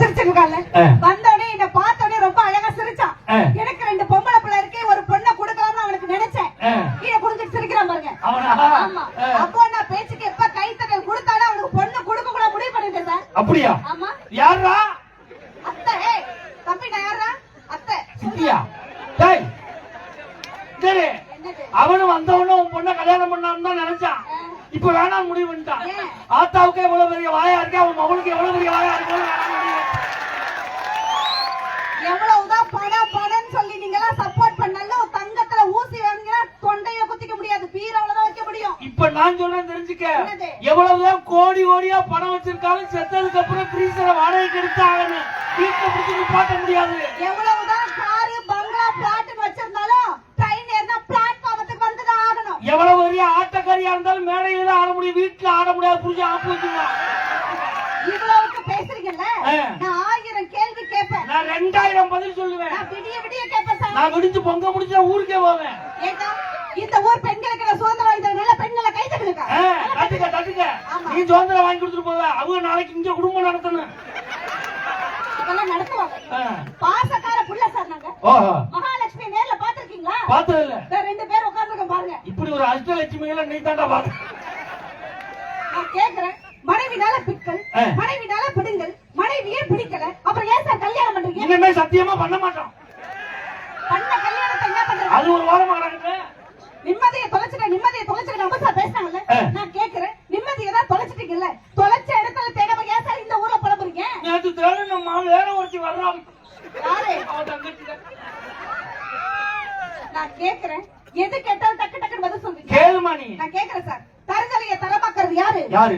ஆ. வந்தோடனே என்ன பார்த்தோடனே ரொம்ப அழகா சிரிச்சான். எனக்கு ரெண்டு பொம்பளை பிள்ளை இருக்கு ஒரு பொண்ணை கொடுக்கலாம்னு அவனுக்கு நினைச்சேன். கீழே குடிஞ்சிட்டு சிரிக்கிறான் பாருங்க. அவனா? ஆமா. அப்போ நான் பேச்சுக்கு எப்ப கைத்தட்டல் கொடுத்தாலும் அவனுக்கு பொண்ணு கொடுக்க கூட முடிவு பண்ணிட்டேன் சார். அப்படியா? ஆமா. யாரா அத்தை ஏய் தம்பி நான் யாரா அத்தை சித்தியா? டேய் சரி என்னது? அவனும் வந்தவனும் உன் பொண்ணை கல்யாணம் பண்ணான்னு தான் நினைச்சான். இப்ப வேணாம் முடிவு பண்ணிட்டான்? ஆத்தாவுக்கு எவ்வளவு பெரிய வாயா இருக்கு அவன் மகளுக்கு எவ்வளவு பெரிய வாயா பணம் பணம்னு சொல்லி நீங்க எல்லாம் சப்போர்ட் பண்ணாலும் தங்கத்துல ஊசி வாங்கினா தொண்டைய குத்திக்க முடியாது. பீரவுல தான் வைக்க முடியும். இப்ப நான் சொல்றேன் தெரிஞ்சுக்க? எவ்வளவுதான் கோடி கோடியா பணம் வச்சிருக்காலும் செத்ததுக்கு அப்புறம் ஃப்ரீசரை வாடகைக்கு எடுத்து ஆகணும். வீட்டுல பிடிச்சி பாட்ட முடியாது. எவ்வளவுதான் காரு பங்களா பிளாட் வச்சிருந்தாலும் ட்ரெயின் ஏறினா பிளாட்ஃபார்மத்துக்கு வந்துதான் ஆகணும். எவ்வளவு பெரிய ஆட்டக்காரியா இருந்தாலும் மேடையில தான் ஆட முடியும். வீட்டுல ஆட முடியாது. புரிஞ்சு ஆப்பு வச்சுக்கலாம். இவ்வளவுக்கு பேசுறீங்கல்ல ஆ. நான் ஆயிரம் கேள்வி கேட்பேன் நான் ரெண்டாயிரம் பதில் சொல்லுவேன். நான் விடிய விடிய கேட்பேன் சார் நான் விடிச்சு பொங்க முடிச்சா ஊருக்கே போவேன். இந்த ஊர் பெண்களுக்கு நான் சுதந்திரம் வாங்கி நல்ல பெண்களை கை தட்டுங்க தட்டுக்க ஆமா. நீ சுதந்திரம் வாங்கி கொடுத்துட்டு போவ. அவங்க நாளைக்கு இங்க குடும்பம் நடத்தணும். இதெல்லாம் நடத்துவாங்க. பாசக்கார புள்ள சார் நாங்க. மகாலட்சுமி நேர்ல பாத்திருக்கீங்களா பார்த்தது இல்ல ரெண்டு பேர் உட்கார்ந்துருக்கோம் பாருங்க. இப்படி ஒரு அஷ்டலட்சுமிகளை நீ தாண்டா பாத்து நான் கேக்குறேன். மனைவினால பிக்கல் ஆ. மனைவினால பிடுங்கல் மனைவியே பிடிக்கல அப்புறம் ஏன் சார் கல்யாணம் இனிமே சத்தியமா பண்ண மாட்டோம். பண்ண கல்யாணத்தை என்ன பண்றது? அது ஒரு வாரமா கிடக்குது நிம்மதியை தொலைச்சிட்ட நிம்மதியை தொலைச்சிட்ட நம்ம சார் பேசினாங்கல்ல. நான் கேக்குறேன். நிம்மதியை தான் தொலைச்சிட்டீங்கல்ல? தொலைச்ச இடத்துல தேடாம ஏன் சார் இந்த ஊர்ல புலம்புறீங்க? நேற்று தேவை நம்ம வேற ஒருத்தி வர்றான் யாரு? அவன் தங்கச்சி தான். நான் கேக்குறேன். எது கேட்டாலும் டக்கு டக்குன்னு பதில் சொல்றீங்க. கேளுமா நீ. நான் கேக்குறேன் சார். தருதலையை தரமாக்குறது யாரு? யாரு?